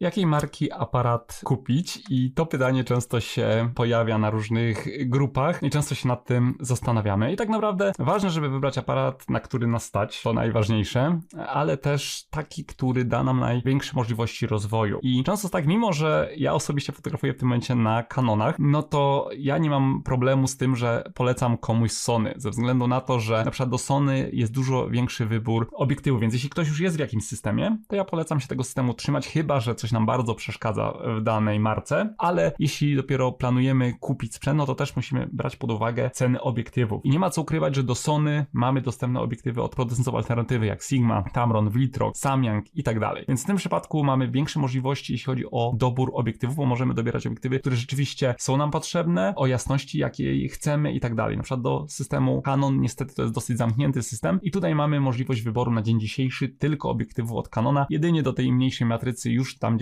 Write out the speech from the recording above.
Jakiej marki aparat kupić? I to pytanie często się pojawia na różnych grupach i często się nad tym zastanawiamy. I tak naprawdę ważne, żeby wybrać aparat, na który nas stać, to najważniejsze, ale też taki, który da nam największe możliwości rozwoju. I często tak, mimo że ja osobiście fotografuję w tym momencie na Canonach, no to ja nie mam problemu z tym, że polecam komuś Sony, ze względu na to, że na przykład do Sony jest dużo większy wybór obiektywów, więc jeśli ktoś już jest w jakimś systemie, to ja polecam się tego systemu trzymać, chyba że coś nam bardzo przeszkadza w danej marce, ale jeśli dopiero planujemy kupić sprzęt, no to też musimy brać pod uwagę ceny obiektywów. I nie ma co ukrywać, że do Sony mamy dostępne obiektywy od producentów alternatywy jak Sigma, Tamron, Viltrox, Samyang i tak dalej. Więc w tym przypadku mamy większe możliwości, jeśli chodzi o dobór obiektywów, bo możemy dobierać obiektywy, które rzeczywiście są nam potrzebne, o jasności, jakiej chcemy i tak dalej. Na przykład do systemu Canon niestety to jest dosyć zamknięty system i tutaj mamy możliwość wyboru na dzień dzisiejszy tylko obiektywów od Canona, jedynie do tej mniejszej matrycy już tam